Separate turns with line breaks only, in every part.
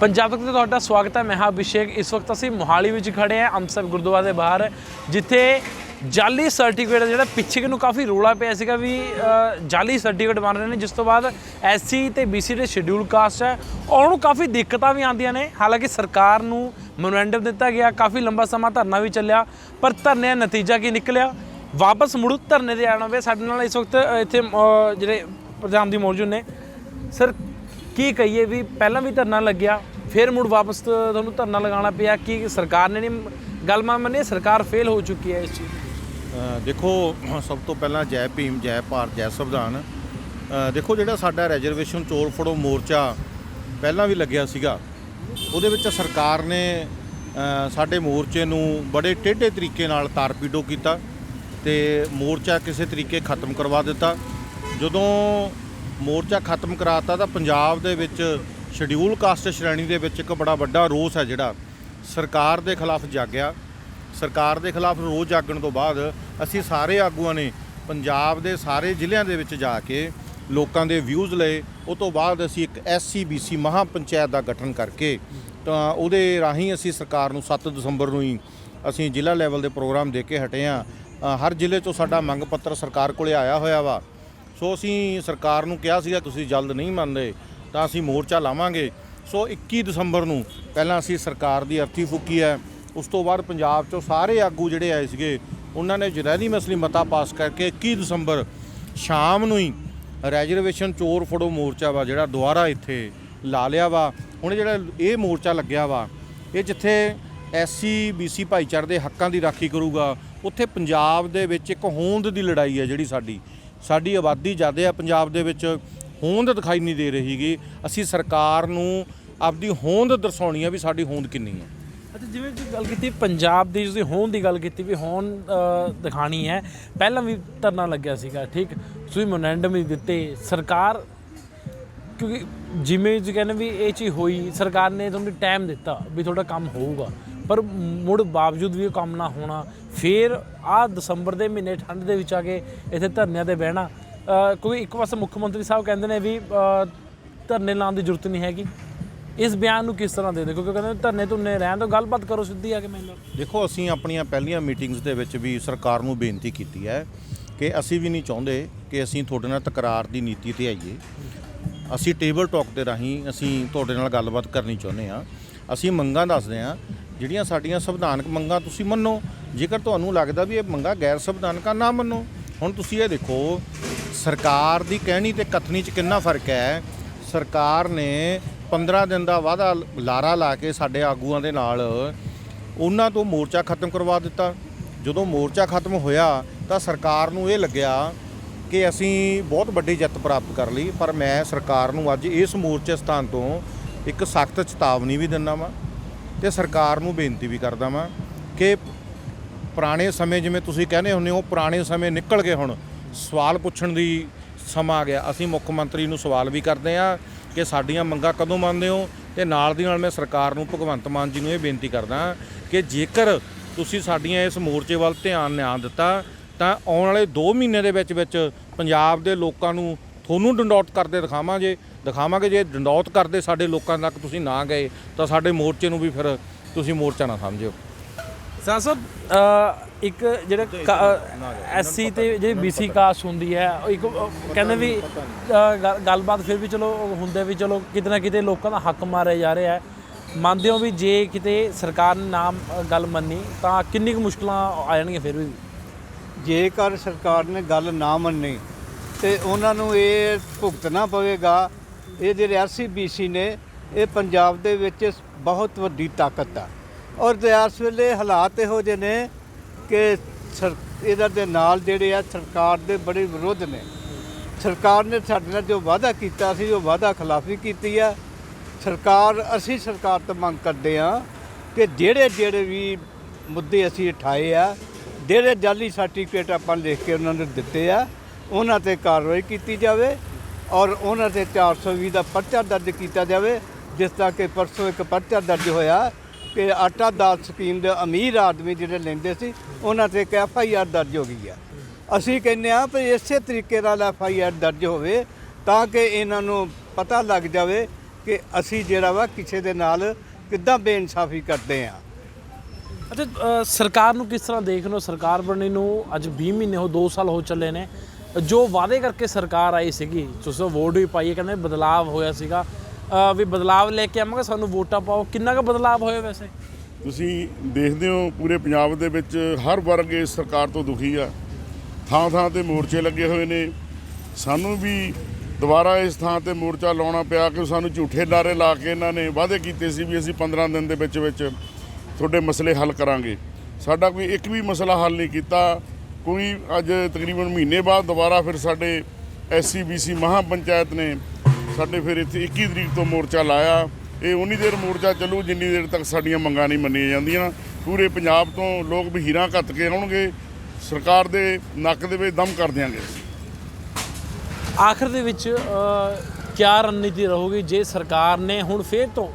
ਪੰਜਾਬ ਤੱਕ ਤੇ ਤੁਹਾਡਾ ਸਵਾਗਤ ਹੈ। ਮੈਂ ਹਾਂ ਅਭਿਸ਼ੇਕ। ਇਸ ਵਕਤ ਅਸੀਂ ਮੋਹਾਲੀ ਵਿੱਚ ਖੜੇ ਹਾਂ, ਅੰਮ੍ਰਿਤਸਰ ਗੁਰਦੁਆਰੇ ਦੇ ਬਾਹਰ, ਜਿੱਥੇ ਜਾਲੀ ਸਰਟੀਫਿਕੇਟ ਜਿਹੜਾ ਪਿੱਛੇ ਨੂੰ ਕਾਫੀ ਰੋਲਾ ਪਿਆ ਸੀਗਾ ਵੀ ਜਾਲੀ ਸਰਟੀਫਿਕੇਟ ਬਣ ਰਹੇ ਨੇ, ਜਿਸ ਤੋਂ ਬਾਅਦ ਐਸਸੀ ਤੇ ਬੀਸੀ ਦੇ ਸ਼ਡਿਊਲ ਕਾਸਟ ਹੈ। ਉਹਨਾਂ ਨੂੰ ਕਾਫੀ ਦਿੱਕਤਾਂ ਵੀ ਆਉਂਦੀਆਂ ਨੇ। ਹਾਲਾਂਕਿ ਸਰਕਾਰ ਨੂੰ ਮੈਮੋਰੈਂਡਮ ਦਿੱਤਾ ਗਿਆ, ਕਾਫੀ ਲੰਬਾ ਸਮਾਂ ਧਰਨਾ ਵੀ ਚੱਲਿਆ, ਪਰ ਧਰਨੇ ਦਾ ਨਤੀਜਾ ਕੀ ਨਿਕਲਿਆ? ਵਾਪਸ ਮੁੜ ਧਰਨੇ ਤੇ ਆਣਾ ਵੇ ਸਾਡੇ ਨਾਲ ਇਸ ਵਕਤ ਇੱਥੇ ਜਿਹੜੇ ਪ੍ਰਧਾਨ ਦੀ ਮੌਜੂਦ ਨੇ। ਸਰ ਕੀ ਕਹੀਏ ਵੀ ਪਹਿਲਾਂ ਵੀ ਧਰਨਾ ਲੱਗਿਆ, ਫਿਰ ਮੁੜ ਵਾਪਸ ਤੁਹਾਨੂੰ ਧਰਨਾ ਲਗਾਉਣਾ ਪਿਆ, ਕਿ ਸਰਕਾਰ ਨੇ ਨਹੀਂ ਗੱਲ ਮੰਨੇ ਸਰਕਾਰ ਫੇਲ ਹੋ ਚੁੱਕੀ ਹੈ ਇਸ ਚੀਜ਼
ਦੇਖੋ ਸਭ ਤੋਂ ਪਹਿਲਾਂ ਜੈ ਭੀਮ, ਜੈ ਭਾਰਤ, ਜੈ ਸੰਵਿਧਾਨ। ਦੇਖੋ ਜਿਹੜਾ ਸਾਡਾ ਰੈਜ਼ਰਵੇਸ਼ਨ ਚੋਰ ਫੜੋ ਮੋਰਚਾ ਪਹਿਲਾਂ ਵੀ ਲੱਗਿਆ ਸੀਗਾ। ਉਹਦੇ ਵਿੱਚ ਸਰਕਾਰ ਨੇ ਸਾਡੇ ਮੋਰਚੇ ਨੂੰ ਬੜੇ ਟੇਢੇ ਤਰੀਕੇ ਨਾਲ ਤਾਰਪੀਡੋ ਕੀਤਾ ਤੇ ਮੋਰਚਾ ਕਿਸੇ ਤਰੀਕੇ ਖਤਮ ਕਰਵਾ ਦਿੱਤਾ। ਜਦੋਂ ਮੋਰਚਾ ਖਤਮ ਕਰਾਤਾ ਤਾਂ ਪੰਜਾਬ ਦੇ ਵਿੱਚ ਸ਼ਡਿਊਲ ਕਾਸਟ ਸ਼੍ਰੇਣੀ ਦੇ ਵਿੱਚ ਇੱਕ ਬੜਾ ਵੱਡਾ ਰੋਸ ਹੈ ਜਿਹੜਾ ਸਰਕਾਰ ਦੇ ਖਿਲਾਫ ਜਾਗਿਆ। ਸਰਕਾਰ ਦੇ ਖਿਲਾਫ ਰੋਸ ਜਾਗਣ ਤੋਂ ਬਾਅਦ ਅਸੀਂ ਸਾਰੇ ਆਗੂਆਂ ਨੇ ਪੰਜਾਬ ਦੇ ਸਾਰੇ ਜ਼ਿਲ੍ਹਿਆਂ ਦੇ ਵਿੱਚ ਜਾ ਕੇ ਲੋਕਾਂ ਦੇ ਵਿਊਜ਼ ਲਏ। ਉਹ ਤੋਂ ਬਾਅਦ ਅਸੀਂ ਇੱਕ ਐਸਸੀਬੀਸੀ ਮਹਾ ਪੰਚਾਇਤ ਦਾ ਗਠਨ ਕਰਕੇ ਤਾਂ ਉਹਦੇ ਰਾਹੀਂ ਅਸੀਂ ਸਰਕਾਰ ਨੂੰ 7 ਦਸੰਬਰ ਨੂੰ ਹੀ ਅਸੀਂ ਜ਼ਿਲ੍ਹਾ ਲੈਵਲ ਦੇ ਪ੍ਰੋਗਰਾਮ ਦੇ ਕੇ ਹਟੇ ਆ ਹਰ ਜ਼ਿਲ੍ਹੇ ਤੋਂ ਸਾਡਾ ਮੰਗ ਪੱਤਰ ਸਰਕਾਰ ਕੋਲੇ ਆਇਆ ਹੋਇਆ ਵਾ। ਸੋ ਅਸੀਂ ਸਰਕਾਰ ਨੂੰ ਕਿਹਾ ਸੀਗਾ, ਤੁਸੀਂ ਜਲਦ ਨਹੀਂ ਮੰਨਦੇ, ਤਾਂ ਅਸੀਂ ਮੋਰਚਾ ਲਾਵਾਂਗੇ। ਸੋ 21 ਦਸੰਬਰ ਨੂੰ ਪਹਿਲਾਂ ਅਸੀਂ ਸਰਕਾਰ ਦੀ ਅਰਥੀ ਫੂਕੀ ਹੈ। ਉਸ ਤੋਂ ਬਾਅਦ ਪੰਜਾਬ ਚੋਂ ਸਾਰੇ ਆਗੂ ਜਿਹੜੇ ਆਏ ਸੀਗੇ, ਉਹਨਾਂ ਨੇ ਜਰੈਲੀ ਮਸਲੀ ਮਤਾ ਪਾਸ ਕਰਕੇ 21 ਦਸੰਬਰ ਸ਼ਾਮ ਨੂੰ ਹੀ ਰੈਜ਼ਰਵੇਸ਼ਨ ਚੋਰ ਫੜੋ ਮੋਰਚਾ ਵਾ, ਜਿਹੜਾ ਦੁਬਾਰਾ ਇੱਥੇ ਲਾ ਲਿਆ ਵਾ। ਹੁਣ ਜਿਹੜਾ ਇਹ ਮੋਰਚਾ ਲੱਗਿਆ ਵਾ, ਇਹ ਜਿੱਥੇ ਐਸਸੀ ਬੀਸੀ ਭਾਈਚਾਰੇ ਦੇ ਹੱਕਾਂ ਦੀ ਰਾਖੀ ਕਰੂਗਾ, ਉੱਥੇ ਪੰਜਾਬ ਦੇ ਵਿੱਚ ਇੱਕ ਹੋਂਦ ਦੀ ਲੜਾਈ ਹੈ ਜਿਹੜੀ ਸਾਡੀ। ਸਾਡੀ ਆਬਾਦੀ ਜ਼ਿਆਦਾ ਹੈ ਪੰਜਾਬ ਦੇ ਵਿੱਚ ਹੋਂਦ ਦਿਖਾਈ ਨਹੀਂ ਦੇ ਰਹੀਗੀ। ਅਸੀਂ ਸਰਕਾਰ ਨੂੰ ਆਪਦੀ ਹੋਂਦ ਦਰਸਾਉਣੀ ਆ ਵੀ ਸਾਡੀ ਹੋਂਦ ਕਿੰਨੀ ਹੈ
ਅੱਛਾ ਜਿਵੇਂ ਤੁਸੀਂ ਗੱਲ ਕੀਤੀ ਪੰਜਾਬ ਦੀ ਤੁਸੀਂ ਹੋਂਦ ਦੀ ਗੱਲ ਕੀਤੀ ਵੀ ਹੋਣ ਅ, ਦਿਖਾਣੀ ਹੈ। ਪਹਿਲਾਂ ਵੀ ਧਰਨਾ ਲੱਗਿਆ ਸੀਗਾ ਠੀਕ? ਤੁਸੀਂ ਮੋਨੈਂਡਮ ਵੀ ਦਿੱਤੇ। ਸਰਕਾਰ ਕਿਉਂਕਿ ਜਿਵੇਂ ਤੁਸੀਂ ਕਹਿੰਦੇ ਵੀ ਇਹ ਚੀਜ਼ ਹੋਈ ਸਰਕਾਰ ਨੇ ਤੁਹਾਨੂੰ ਟਾਈਮ ਦਿੱਤਾ ਵੀ ਤੁਹਾਡਾ ਕੰਮ ਹੋਊਗਾ। ਪਰ ਮੁੜ ਬਾਵਜੂਦ ਵੀ ਉਹ ਕੰਮ ਨਾ ਹੋਣਾ ਫਿਰ ਆ ਦਸੰਬਰ ਦੇ ਮਹੀਨੇ ਠੰਡ ਦੇ ਵਿੱਚ ਆ ਕੇ ਇੱਥੇ ਧਰਨਿਆਂ ਤੇ ਬਹਿਣਾ ਅ, ਕਿਉਂਕਿ ਇੱਕ ਪਾਸੇ ਮੁੱਖ ਮੰਤਰੀ ਸਾਹਿਬ ਕਹਿੰਦੇ ਨੇ ਵੀ ਧਰਨੇ ਲਾਉਣ ਦੀ ਜ਼ਰੂਰਤ ਨਹੀਂ ਹੈਗੀ। ਇਸ ਬਿਆਨ ਨੂੰ ਕਿਸ ਤਰ੍ਹਾਂ ਦੇ ਦੇ ਕਿਉਂਕਿ ਕਹਿੰਦੇ ਧਰਨੇ ਧੁਰਨੇ ਰਹਿਣ ਤੋਂ ਗੱਲਬਾਤ ਕਰੋ ਸਿੱਧੀ ਆ ਕੇ ਮੈਨੂੰ
ਦੇਖੋ ਅਸੀਂ ਆਪਣੀਆਂ ਪਹਿਲੀਆਂ ਮੀਟਿੰਗਸ ਦੇ ਵਿੱਚ ਵੀ ਸਰਕਾਰ ਨੂੰ ਬੇਨਤੀ ਕੀਤੀ ਹੈ ਕਿ ਅਸੀਂ ਵੀ ਨਹੀਂ ਚਾਹੁੰਦੇ ਕਿ ਅਸੀਂ ਤੁਹਾਡੇ ਨਾਲ ਤਕਰਾਰ ਦੀ ਨੀਤੀ ਤੇ ਆਈਏ। ਅਸੀਂ ਟੇਬਲ ਟਾਕ ਦੇ ਰਾਹੀਂ ਅਸੀਂ ਤੁਹਾਡੇ ਨਾਲ ਗੱਲਬਾਤ ਕਰਨੀ ਚਾਹੁੰਦੇ ਹਾਂ। ਅਸੀਂ ਮੰਗਾਂ ਦੱਸਦੇ ਹਾਂ ਜਿਹੜੀਆਂ ਸਾਡੀਆਂ ਸੰਵਿਧਾਨਕ ਮੰਗਾਂ ਤੁਸੀਂ ਮੰਨੋ, ਜੇਕਰ ਤੁਹਾਨੂੰ ਲੱਗਦਾ ਵੀ ਇਹ ਮੰਗਾਂ ਗੈਰ ਸੰਵਿਧਾਨਕਾਂ ਨਾ ਮੰਨੋ, ਹੁਣ ਤੁਸੀਂ ਇਹ ਦੇਖੋ, ਸਰਕਾਰ ਦੀ ਕਹਿਣੀ ਤੇ ਕਥਨੀ 'ਚ ਕਿੰਨਾ ਫ਼ਰਕ ਹੈ? ਸਰਕਾਰ ਨੇ 15 ਦਿਨ ਦਾ ਵਾਅਦਾ ਲਾਰਾ ਲਾ ਕੇ ਸਾਡੇ ਆਗੂਆਂ ਦੇ ਨਾਲ ਉਹਨਾਂ ਤੋਂ ਮੋਰਚਾ ਖਤਮ ਕਰਵਾ ਦਿੱਤਾ। ਜਦੋਂ ਮੋਰਚਾ ਖਤਮ ਹੋਇਆ, ਤਾਂ ਸਰਕਾਰ ਨੂੰ ਇਹ ਲੱਗਿਆ ਕਿ ਅਸੀਂ ਬਹੁਤ ਵੱਡੀ ਜਿੱਤ ਪ੍ਰਾਪਤ ਕਰ ਲਈ, ਪਰ ਮੈਂ ਸਰਕਾਰ ਨੂੰ ਅੱਜ ਇਸ ਮੋਰਚੇ ਸਥਾਨ ਤੋਂ ਇੱਕ ਸਖਤ ਚੇਤਾਵਨੀ ਵੀ ਦਿੰਦਾ ਵਾਂ। ਤੇ ਸਰਕਾਰ ਨੂੰ ਬੇਨਤੀ ਵੀ ਕਰਦਾ ਵਾਂ ਕਿ ਪੁਰਾਣੇ ਸਮੇਂ ਜਿਵੇਂ ਤੁਸੀਂ ਕਹਿੰਦੇ ਹੁੰਦੇ ਹੋ, ਪੁਰਾਣੇ ਸਮੇਂ ਨਿਕਲ ਗਏ ਹੁਣ। ਸਵਾਲ ਪੁੱਛਣ ਦੀ ਸਮਾਂ ਆ ਗਿਆ। ਅਸੀਂ ਮੁੱਖ ਮੰਤਰੀ ਨੂੰ ਸਵਾਲ ਵੀ ਕਰਦੇ ਆ ਕਿ ਸਾਡੀਆਂ ਮੰਗਾਂ ਕਦੋਂ ਮੰਨਦੇ ਹੋ? ਤੇ ਨਾਲ ਦੀ ਨਾਲ ਮੈਂ ਸਰਕਾਰ ਨੂੰ, ਭਗਵੰਤ ਮਾਨ ਜੀ ਨੂੰ ਇਹ ਬੇਨਤੀ ਕਰਦਾ ਕਿ ਜੇਕਰ ਤੁਸੀਂ ਸਾਡੀਆਂ ਇਸ ਮੋਰਚੇ ਵੱਲ ਧਿਆਨ ਨਾ ਦਿੱਤਾ, ਤਾਂ ਆਉਣ ਵਾਲੇ 2 ਮਹੀਨੇ ਦੇ ਵਿੱਚ ਵਿੱਚ ਪੰਜਾਬ ਦੇ ਲੋਕਾਂ ਨੂੰ ਤੁਹਾਨੂੰ ਡੰਡੌਤ ਕਰਦੇ ਦਿਖਾਵਾਂਗੇ। ਦਿਖਾਵਾਂਗੇ ਜੇ ਡੰਡੌਤ ਕਰਦੇ ਸਾਡੇ ਲੋਕਾਂ ਤੱਕ ਤੁਸੀਂ ਨਾ ਗਏ ਤਾਂ ਸਾਡੇ ਮੋਰਚੇ ਨੂੰ ਵੀ ਫਿਰ ਤੁਸੀਂ ਮੋਰਚਾ ਨਾ ਸਮਝਿਓ।
ਸਾਹ ਸਾਹਿਬ ਇੱਕ ਜਿਹੜੇ ਐਸਸੀ ਤੇ ਜਿਹੜੀ ਬੀਸੀ ਕਾਸਟ ਹੁੰਦੀ ਹੈ ਉਹ ਇੱਕ ਕਹਿੰਦੇ ਵੀ ਗੱਲਬਾਤ ਫਿਰ ਵੀ ਚਲੋ ਹੁੰਦੇ ਵੀ ਚਲੋ ਕਿਤੇ ਨਾ ਕਿਤੇ ਲੋਕਾਂ ਦਾ ਹੱਕ ਮਾਰਿਆ ਜਾ ਰਿਹਾ ਹੈ। ਮੰਨਦੇ ਹੋ ਵੀ ਜੇ ਕਿਤੇ ਸਰਕਾਰ ਨੇ ਨਾਮ ਗੱਲ ਮੰਨੀ ਤਾਂ ਕਿੰਨੀ ਕੁ ਮੁਸ਼ਕਲਾਂ ਆ ਜਾਣਗੀਆਂ ਫਿਰ ਵੀ?
ਜੇਕਰ ਸਰਕਾਰ ਨੇ ਗੱਲ ਨਾ ਮੰਨੀ ਤੇ ਉਹਨਾਂ ਨੂੰ ਇਹ ਭੁਗਤਣਾ ਪਵੇਗਾ ਇਹ ਜਿਹੜੇ ਆਰਸੀਬੀਸੀ ਨੇ, ਇਹ ਪੰਜਾਬ ਦੇ ਵਿੱਚ ਬਹੁਤ ਵੱਡੀ ਤਾਕਤ ਆ। ਔਰ ਇਸ ਵੇਲੇ ਹਾਲਾਤ ਇਹੋ ਜਿਹੇ ਨੇ ਕਿ ਸਰ ਇਹਦਾ ਦੇ ਨਾਲ ਜਿਹੜੇ ਆ ਸਰਕਾਰ ਦੇ ਬੜੇ ਵਿਰੋਧ ਨੇ। ਸਰਕਾਰ ਨੇ ਸਾਡੇ ਨਾਲ ਜੋ ਵਾਅਦਾ ਕੀਤਾ ਸੀ, ਉਹ ਵਾਅਦਾ ਖਿਲਾਫੀ ਕੀਤੀ ਆ। ਸਰਕਾਰ, ਅਸੀਂ ਸਰਕਾਰ ਤੋਂ ਮੰਗ ਕਰਦੇ ਆ ਕਿ ਜਿਹੜੇ ਜਿਹੜੇ ਵੀ ਮੁੱਦੇ ਅਸੀਂ ਉਠਾਏ ਆ, ਜਿਹੜੇ ਜਾਲੀ ਸਰਟੀਫਿਕੇਟ ਆਪਾਂ ਲਿਖ ਕੇ ਉਹਨਾਂ ਨੂੰ ਦਿੱਤੇ ਆ, ਉਹਨਾਂ ਤੇ ਕਾਰਵਾਈ ਕੀਤੀ ਜਾਵੇ। ਔਰ ਉਹਨਾਂ ਤੇ 420 ਦਾ ਪਰਚਾ ਦਰਜ ਕੀਤਾ ਜਾਵੇ, ਜਿਸ ਤਰ੍ਹਾਂ ਕਿ ਪਰਸੋਂ ਇੱਕ ਪਰਚਾ ਦਰਜ ਹੋਇਆ ਕਿ ਆਟਾ ਦਾਲ ਸਕੀਮ ਦੇ ਅਮੀਰ ਆਦਮੀ ਜਿਹੜੇ ਲੈਂਦੇ ਸੀ, ਉਹਨਾਂ ਤੇ ਇੱਕ ਐਫ ਆਈ ਆਰ ਦਰਜ ਹੋ ਗਈ ਆ ਅਸੀਂ ਕਹਿੰਦੇ ਆ ਵੀ ਇਸੇ ਤਰੀਕੇ ਨਾਲ ਐਫ ਆਈ ਆਰ ਦਰਜ ਹੋਵੇ ਤਾਂ ਕਿ ਇਹਨਾਂ ਨੂੰ ਪਤਾ ਲੱਗ ਜਾਵੇ ਕਿ ਅਸੀਂ ਜਿਹੜਾ ਵਾ ਕਿਸੇ ਦੇ ਨਾਲ ਕਿੱਦਾਂ ਬੇਇਨਸਾਫੀ ਕਰਦੇ ਆ
ਅੱਛਾ ਸਰਕਾਰ ਨੂੰ ਕਿਸ ਤਰ੍ਹਾਂ ਦੇਖ ਲਓ ਸਰਕਾਰ ਬਣਨੀ ਨੂੰ ਅੱਜ 20 ਮਹੀਨੇ ਹੋ 2 ਸਾਲ ਹੋ ਚੱਲੇ ਨੇ। ਜੋ ਵਾਅਦੇ ਕਰਕੇ ਸਰਕਾਰ ਆਈ ਸੀਗੀ, ਤੁਸੀਂ ਵੋਟ ਵੀ ਪਾਈ ਕਹਿੰਦੇ ਬਦਲਾਵ ਹੋਇਆ ਸੀਗਾ। ਵੀ ਬਦਲਾਵ ਲੈ ਕੇ ਆਵਾਂਗੇ, ਸਾਨੂੰ ਵੋਟਾਂ ਪਾਓ। ਕਿੰਨਾ ਕੁ ਬਦਲਾਵ ਹੋਇਆ ਵੈਸੇ?
ਤੁਸੀਂ ਦੇਖਦੇ ਹੋ, ਪੂਰੇ ਪੰਜਾਬ ਦੇ ਵਿੱਚ ਹਰ ਵਰਗ ਇਸ ਸਰਕਾਰ ਤੋਂ ਦੁਖੀ ਆ। ਥਾਂ ਥਾਂ ਤੇ ਮੋਰਚੇ ਲੱਗੇ ਹੋਏ ਨੇ। ਸਾਨੂੰ ਵੀ ਦੁਬਾਰਾ ਇਸ ਥਾਂ ਤੇ ਮੋਰਚਾ ਲਾਉਣਾ ਪਿਆ ਕਿ ਸਾਨੂੰ ਝੂਠੇ ਨਾਰੇ ਲਾ ਕੇ ਇਹਨਾਂ ਨੇ ਵਾਅਦੇ ਕੀਤੇ ਸੀ ਵੀ ਅਸੀਂ 15 ਦਿਨ ਦੇ ਵਿੱਚ ਵਿੱਚ ਤੁਹਾਡੇ ਮਸਲੇ ਹੱਲ ਕਰਾਂਗੇ। ਸਾਡਾ ਕੋਈ ਇੱਕ ਵੀ ਮਸਲਾ ਹੱਲ ਨਹੀਂ ਕੀਤਾ। ਕੋਈ ਅੱਜ ਤਕਰੀਬਨ ਮਹੀਨੇ ਬਾਅਦ ਦੁਬਾਰਾ ਫਿਰ ਸਾਡੇ ਐਸਸੀ ਬੀਸੀ ਮਹਾ ਪੰਚਾਇਤ ਨੇ ਸਾਡੇ ਫਿਰ ਇੱਥੇ 21 ਤਰੀਕ ਤੋਂ ਮੋਰਚਾ ਲਾਇਆ। ਇਹ ਉਨੀ ਦੇਰ ਮੋਰਚਾ ਚੱਲੂ ਜਿੰਨੀ ਦੇਰ ਤੱਕ ਸਾਡੀਆਂ ਮੰਗਾਂ ਨਹੀਂ ਮੰਨੀਆਂ ਜਾਂਦੀਆਂ। ਪੂਰੇ ਪੰਜਾਬ ਤੋਂ ਲੋਕ ਵਹੀਰਾਂ ਘੱਤ ਕੇ ਆਉਣਗੇ। ਸਰਕਾਰ ਦੇ ਨੱਕ ਦੇ ਵਿੱਚ ਦਮ ਕਰ ਦਿਆਂਗੇ।
ਆਖਰ ਦੇ ਵਿੱਚ ਅ, ਕਿਆ ਰਣਨੀਤੀ ਰਹੂਗੀ? ਜੇ ਸਰਕਾਰ ਨੇ ਹੁਣ ਫੇਰ ਤੋਂ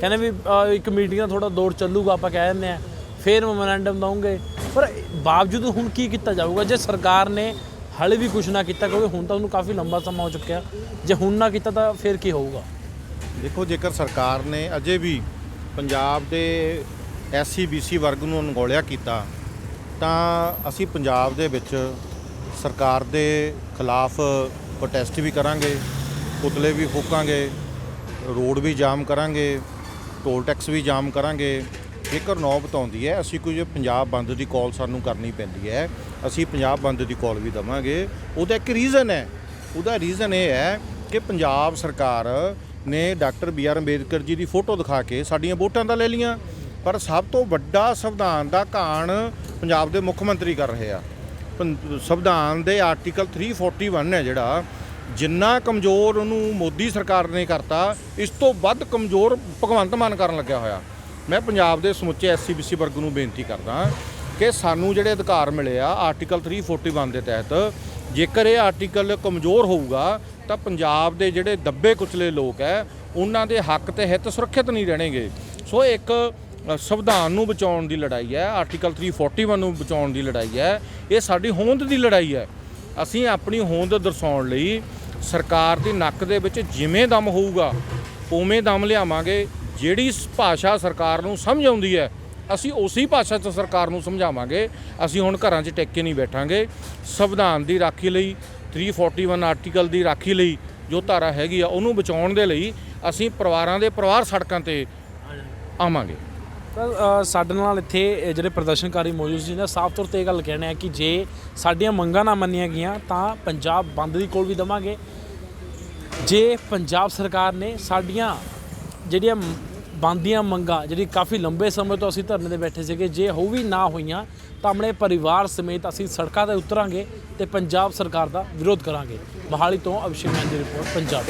ਕਹਿੰਦੇ ਵੀ ਇੱਕ ਮੀਟਿੰਗ ਦਾ ਥੋੜਾ ਦੌਰ ਚੱਲੂਗਾ ਆਪਾਂ ਕਹਿ ਦਿੰਦੇ ਆ ਫੇਰ ਮੈਮੋਰੈਂਡਮ ਦਵਾਂਗੇ ਪਰ ਬਾਵਜੂਦ ਹੁਣ ਕੀ ਕੀਤਾ ਜਾਊਗਾ, ਜੇ ਸਰਕਾਰ ਨੇ ਹਾਲੇ ਵੀ ਕੁਝ ਨਾ ਕੀਤਾ, ਕਿਉਂਕਿ ਹੁਣ ਤਾਂ ਉਹਨੂੰ ਕਾਫੀ ਲੰਬਾ ਸਮਾਂ ਹੋ ਚੁੱਕਿਆ, ਜੇ ਹੁਣ ਨਾ ਕੀਤਾ ਤਾਂ ਫਿਰ ਕੀ ਹੋਊਗਾ?
ਦੇਖੋ, ਜੇਕਰ ਸਰਕਾਰ ਨੇ ਅਜੇ ਵੀ ਪੰਜਾਬ ਦੇ ਐਸਸੀ ਬੀਸੀ ਵਰਗ ਨੂੰ ਅਣਗੌਲਿਆ ਕੀਤਾ, ਤਾਂ ਅਸੀਂ ਪੰਜਾਬ ਦੇ ਵਿੱਚ ਸਰਕਾਰ ਦੇ ਖਿਲਾਫ ਪ੍ਰੋਟੈਸਟ ਵੀ ਕਰਾਂਗੇ, ਪੁਤਲੇ ਵੀ ਫੂਕਾਂਗੇ, ਰੋਡ ਵੀ ਜਾਮ ਕਰਾਂਗੇ ਟੋਲ ਟੈਕਸ ਵੀ ਜਾਮ ਕਰਾਂਗੇ ਜੇਕਰ ਨੌਬਤ ਆਉਂਦੀ ਹੈ, ਅਸੀਂ ਕੋਈ ਪੰਜਾਬ ਬੰਦ ਦੀ ਕਾਲ ਸਾਨੂੰ ਕਰਨੀ ਪੈਂਦੀ ਹੈ। ਅਸੀਂ ਪੰਜਾਬ ਬੰਦ ਦੀ ਕਾਲ ਵੀ ਦਵਾਂਗੇ। ਉਹਦਾ ਇੱਕ ਰੀਜ਼ਨ ਹੈ। ਉਹਦਾ ਰੀਜ਼ਨ ਇਹ ਹੈ ਕਿ ਪੰਜਾਬ ਸਰਕਾਰ ਨੇ doctor B R Ambedkar ji ਦੀ ਫੋਟੋ ਦਿਖਾ ਕੇ ਸਾਡੀਆਂ ਵੋਟਾਂ ਤਾਂ ਲੈ ਲੀਆਂ ਪਰ ਸਭ ਤੋਂ ਵੱਡਾ ਸੰਵਿਧਾਨ ਦਾ ਘਾਣ ਪੰਜਾਬ ਦੇ ਮੁੱਖ ਮੰਤਰੀ ਕਰ ਰਹੇ ਆ। ਪੰ- ਸੰਵਿਧਾਨ ਦੇ ਆਰਟੀਕਲ 341 ਹੈ ਜਿਹੜਾ, ਜਿੰਨਾ ਕਮਜ਼ੋਰ ਉਹਨੂੰ ਮੋਦੀ ਸਰਕਾਰ ਨੇ ਕਰਤਾ, ਇਸ ਤੋਂ ਵੱਧ ਕਮਜ਼ੋਰ ਭਗਵੰਤ ਮਾਨ ਕਰਨ ਲੱਗਿਆ ਹੋਇਆ। ਮੈਂ ਪੰਜਾਬ ਦੇ ਸਮੁੱਚੇ ਐਸਸੀ ਬੀਸੀ ਵਰਗ ਨੂੰ ਬੇਨਤੀ ਕਰਦਾ ਕਿ ਸਾਨੂੰ ਜਿਹੜੇ ਅਧਿਕਾਰ ਮਿਲੇ ਆ ਆਰਟੀਕਲ 341 ਦੇ ਤਹਿਤ, ਜੇਕਰ ਇਹ ਆਰਟੀਕਲ ਕਮਜ਼ੋਰ ਹੋਊਗਾ, ਤਾਂ ਪੰਜਾਬ ਦੇ ਜਿਹੜੇ ਦੱਬੇ ਕੁਚਲੇ ਲੋਕ ਹੈ ਉਹਨਾਂ ਦੇ ਹੱਕ ਤੇ ਹਿੱਤ ਸੁਰੱਖਿਅਤ ਨਹੀਂ ਰਹਿਣਗੇ। ਸੋ ਇੱਕ ਸੰਵਿਧਾਨ ਨੂੰ ਬਚਾਉਣ ਦੀ ਲੜਾਈ ਹੈ ਆਰਟੀਕਲ 341 ਨੂੰ ਬਚਾਉਣ ਦੀ ਲੜਾਈ ਹੈ ਇਹ ਸਾਡੀ ਹੋਂਦ ਦੀ ਲੜਾਈ ਹੈ ਅਸੀਂ ਆਪਣੀ ਹੋਂਦ ਦਰਸਾਉਣ ਲਈ ਸਰਕਾਰ ਦੀ ਨੱਕ ਦੇ ਵਿੱਚ ਜਿਵੇਂ ਦਮ ਹੋਊਗਾ, ਉਵੇਂ ਦਮ ਲਿਆਵਾਂਗੇ ਜਿਹੜੀ ਭਾਸ਼ਾ ਸਰਕਾਰ ਨੂੰ ਸਮਝ ਆਉਂਦੀ ਹੈ, ਅਸੀਂ ਉਸੇ ਭਾਸ਼ਾ 'ਚ ਸਰਕਾਰ ਨੂੰ ਸਮਝਾਵਾਂਗੇ। ਅਸੀਂ ਹੁਣ ਘਰਾਂ 'ਚ ਟਿਕ ਕੇ ਨਹੀਂ ਬੈਠਾਂਗੇ। ਸੰਵਿਧਾਨ ਦੀ ਰਾਖੀ ਲਈ 341 ਆਰਟੀਕਲ ਦੀ ਰਾਖੀ ਲਈ ਜੋ ਧਾਰਾ ਹੈਗੀ ਆ, ਉਹਨੂੰ ਬਚਾਉਣ ਦੇ ਲਈ ਅਸੀਂ ਪਰਿਵਾਰਾਂ ਦੇ ਪਰਿਵਾਰ ਸੜਕਾਂ ਤੇ ਆਵਾਂਗੇ।
ਤਾਂ ਸਾਡੇ ਨਾਲ ਇੱਥੇ ਜਿਹੜੇ ਪ੍ਰਦਰਸ਼ਨਕਾਰੀ ਮੌਜੂਦ ਸੀ ਨਾ ਸਾਫ਼ ਤੌਰ ਤੇ ਇਹ ਗੱਲ ਕਹਿਣਾ ਹੈ ਕਿ ਜੇ ਸਾਡੀਆਂ ਮੰਗਾਂ ਨਾ ਮੰਨੀਆਂ ਗਈਆਂ, ਤਾਂ ਪੰਜਾਬ ਬੰਦ ਦੀ ਕੋਲ ਵੀ ਦਵਾਂਗੇ। ਜੇ ਪੰਜਾਬ ਸਰਕਾਰ ਨੇ ਸਾਡੀਆਂ ਜਿਹੜੀਆਂ ਮ- ਬੰਦੀਆਂ ਮੰਗਾਂ, ਜਿਹੜੀ ਕਾਫੀ ਲੰਬੇ ਸਮੇਂ ਤੋਂ ਅਸੀਂ ਧਰਨੇ ਤੇ ਬੈਠੇ ਸੀਗੇ, ਜੇ ਉਹ ਵੀ ਨਾ ਹੋਈਆਂ, ਤਾਂ ਆਪਣੇ ਪਰਿਵਾਰ ਸਮੇਤ ਅਸੀਂ ਸੜਕਾਂ ਤੇ ਉਤਰਾਂਗੇ ਤੇ ਪੰਜਾਬ ਸਰਕਾਰ ਦਾ ਵਿਰੋਧ ਕਰਾਂਗੇ। ਮੋਹਾਲੀ ਤੋਂ ਅਭਿਸ਼ੇਕ ਮਹਿੰਦੀ ਰਿਪੋਰਟ, ਪੰਜਾਬ